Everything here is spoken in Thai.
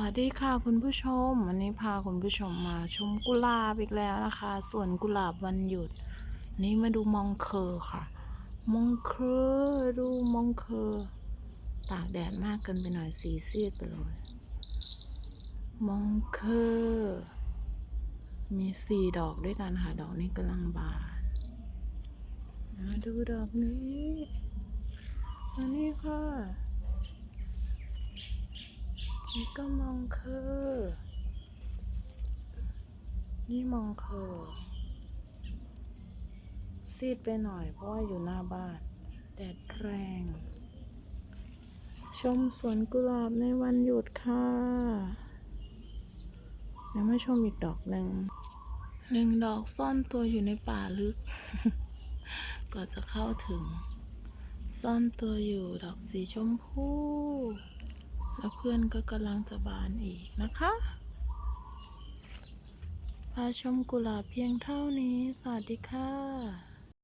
วัสดีค่ะคุณผู้ชม วันนี้พาคุณผู้ชมมาชมกุหลาบอีกแล้วนะคะสวนกุหลาบวันหยุด นี่มาดูมองเคอร์ค่ะ มองเคอร์ดูมองเคอร์ตากแดดมากเกินไปหน่อยสีซีดไปเลย มองเคอร์มีสี่ดอกด้วยกันค่ะ ดอกนี้กำลังบานมาดูดอกนี้นี้ค่ะ นี่ก็มองเคอนี่มองเคอซีดไปหน่อยเพราะว่าอยู่หน้าบ้าน แดดแรง ชมสวนกุหลาบในวันหยุดค่ะเดี๋ยวมาชมอีกดอกหนึ่งหนึ่งดอกซ่อนตัวอยู่ในป่าลึก ก็จะเข้าถึง ซ่อนตัวอยู่ดอกสีชมพู แล้วเพื่อนก็กำลังจะบานอีกนะคะพาชมกุหลาบเพียงเท่านี้ สวัสดีค่ะ